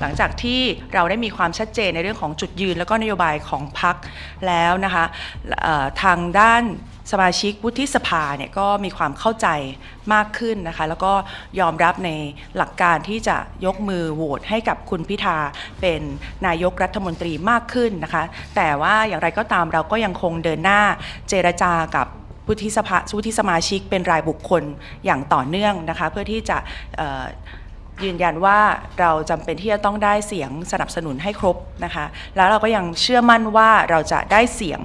หลังจากที่เราได้มีความชัดเจนในเรื่องของจุดยืน แล้วก็นโยบายของพักแล้วนะคะทางด้านสมาชิกวุฒิสภาเนี่ยก็มีความเข้าใจมากขึ้นนะคะ แล้วก็ยอมรับในหลักการที่จะยกมือโหวตให้กับคุณพิธาเป็นนายกรัฐมนตรีมากขึ้นนะคะ แต่ว่าอย่างไรก็ตามเราก็ยังคงเดินหน้าเจรจากับวุฒิสภาวุฒิสมาชิกเป็นรายบุคคลอย่างต่อเนื่องนะคะ เพื่อที่จะ ยืนยันว่าเราจำเป็นที่จะต้องได้เสียงสนับสนุนให้ครบนะคะ แล้วเราก็ยังเชื่อมั่นว่าเราจะได้เสียง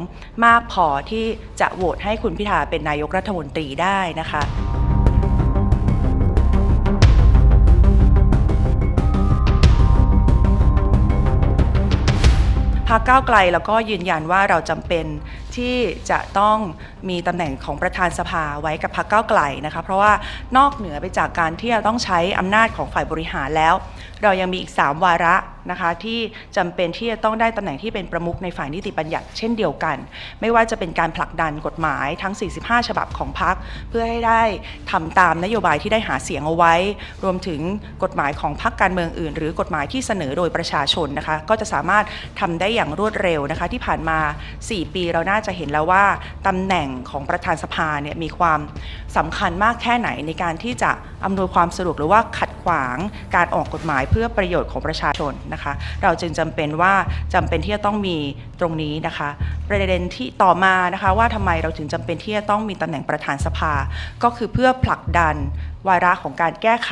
มากพอที่จะโหวตให้คุณพิธาเป็นนายกรัฐมนตรีได้นะคะ รรคก้าวไกลแล้วก็ยืนยันว่าเราจำเป็นที่จะต้องมีตำแหน่งของประธานสภาไว้กับพรรคก้าวไกลนะคะเพราะว่านอกเหนือไปจากการที่จะต้องใช้อำนาจของฝ่ายบริหารแล้ว เรายังมีอีก 3 วาระนะคะที่จำเป็นที่จะต้องได้ตำแหน่งที่เป็นประมุขในฝ่ายนิติบัญญัติเช่นเดียวกัน ไม่ว่าจะเป็นการผลักดันกฎหมายทั้ง 45 ฉบับของพรรคเพื่อให้ได้ทำตามนโยบายที่ได้หาเสียงเอาไว้ รวมถึงกฎหมายของพรรคการเมืองอื่น หรือกฎหมายที่เสนอโดยประชาชนนะคะก็จะสามารถทำได้อย่างรวดเร็วนะคะที่ผ่านมา 4 ปีเราน่าจะเห็นแล้วว่าตำแหน่งของประธานสภาเนี่ยมีความสำคัญมากแค่ไหนในการที่จะ อำนวยความสะดวกหรือว่าขัดขวางการออกกฎหมายเพื่อประโยชน์ของประชาชนนะคะ เราจึงจำเป็นว่าจำเป็นที่จะต้องมีตรงนี้นะคะ ประเด็นที่ต่อมานะคะว่าทำไมเราถึงจำเป็นที่จะต้องมีตำแหน่งประธานสภา ก็คือเพื่อผลักดัน วาระของการแก้ไข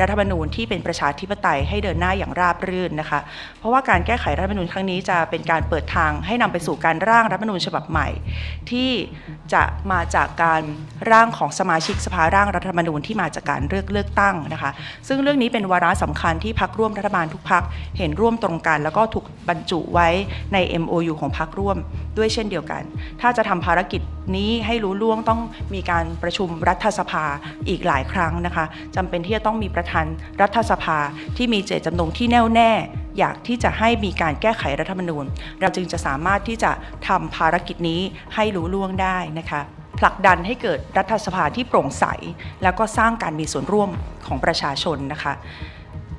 รัฐธรรมนูญที่เป็นประชาธิปไตยให้เดินหน้าอย่างราบรื่นนะคะ เพราะว่าการแก้ไขรัฐธรรมนูญครั้งนี้จะเป็นการเปิดทางให้นำไปสู่การร่างรัฐธรรมนูญฉบับใหม่ ที่จะมาจากการร่างของสมาชิกสภาร่างรัฐธรรมนูญที่มาจากการเลือกเลือกตั้งนะคะ ซึ่งเรื่องนี้เป็นวาระสำคัญที่พักร่วมรัฐบาลทุกพักเห็นร่วมตรงกัน แล้วก็ถูกบรรจุไว้ใน MOU ของพักร่วมด้วยเช่นเดียวกัน ถ้าจะทำภารกิจนี้ให้รู้ล่วงต้องมีการประชุมรัฐสภาอีกหลายครั้งนะคะจำเป็นที่จะต้องมีประธานรัฐสภาที่มีเจตจำนงที่แน่วแน่ อยากที่จะให้มีการแก้ไขรัฐธรรมนูญ เราจึงจะสามารถที่จะทำภารกิจนี้ให้รู้ล่วงได้นะคะผลักดันให้เกิดรัฐสภาที่โปร่งใส แล้วก็สร้างการมีส่วนร่วมของประชาชนนะคะ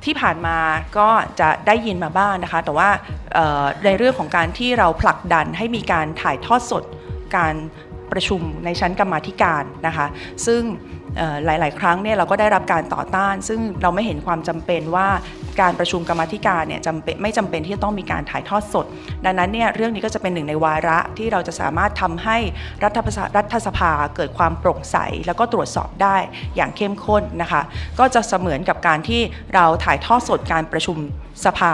ที่ผ่านมาก็จะได้ยินมาบ้างนะคะ แต่ว่าในเรื่องของการที่เราผลักดันให้มีการถ่ายทอดสดการประชุมในชั้นกรรมาธิการนะคะ ซึ่ง หลาย ๆ ครั้งเนี่ยเราก็ได้รับการต่อต้าน ซึ่งเราไม่เห็นความจำเป็นว่าการประชุมกรรมธิการเนี่ยจำเป็นไม่จำเป็นที่จะต้องมีการถ่ายทอดสด ดังนั้นเนี่ยเรื่องนี้ก็จะเป็นหนึ่งในวาระที่เราจะสามารถทำให้รัฐสรัฐสภาเกิดความโปร่งใส แล้วก็ตรวจสอบได้อย่างเข้มข้นนะคะ ก็จะเสมือนกับการที่เราถ่ายทอดสดการประชุมสภา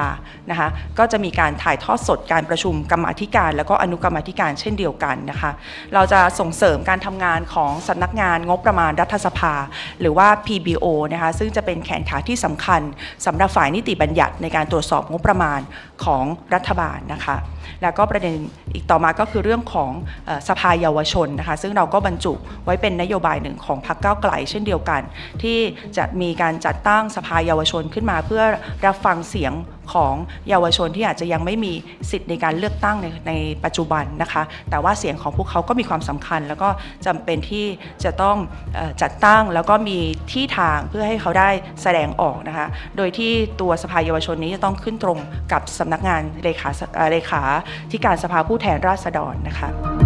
นะคะก็จะมีการถ่ายทอดสดการประชุมกรรมธิการ แล้วก็อนุกรรมธิการเช่นเดียวกันนะคะ เราจะส่งเสริมการทำงานของสำนักงานงบประมาณรัฐสภา หรือว่า PBO นะคะซึ่งจะเป็นแขนขาที่สำคัญสำหรับฝ่ายนิติบัญญัติในการตรวจสอบงบประมาณของรัฐบาลนะคะ แล้วก็ประเด็นอีกต่อมาก็คือเรื่องของสภาเยาวชนนะคะซึ่งเราก็บรรจุไว้เป็นนโยบายหนึ่งของพรรคก้าวไกลเช่นเดียวกัน ที่จะมีการจัดตั้งสภาเยาวชนขึ้นมาเพื่อรับฟังเสียง ของเยาวชนที่อาจจะยังไม่มีสิทธิ์ในการเลือกตั้งในในปัจจุบันนะคะ แต่ว่าเสียงของพวกเขาก็มีความสำคัญ แล้วก็จำเป็นที่จะต้องจัดตั้งแล้วก็มีที่ทางเพื่อให้เขาได้แสดงออกนะคะ โดยที่ตัวสภาเยาวชนนี้จะต้องขึ้นตรงกับสำนักงานเลขาเลขาที่การสภาผู้แทนราษฎรนะคะ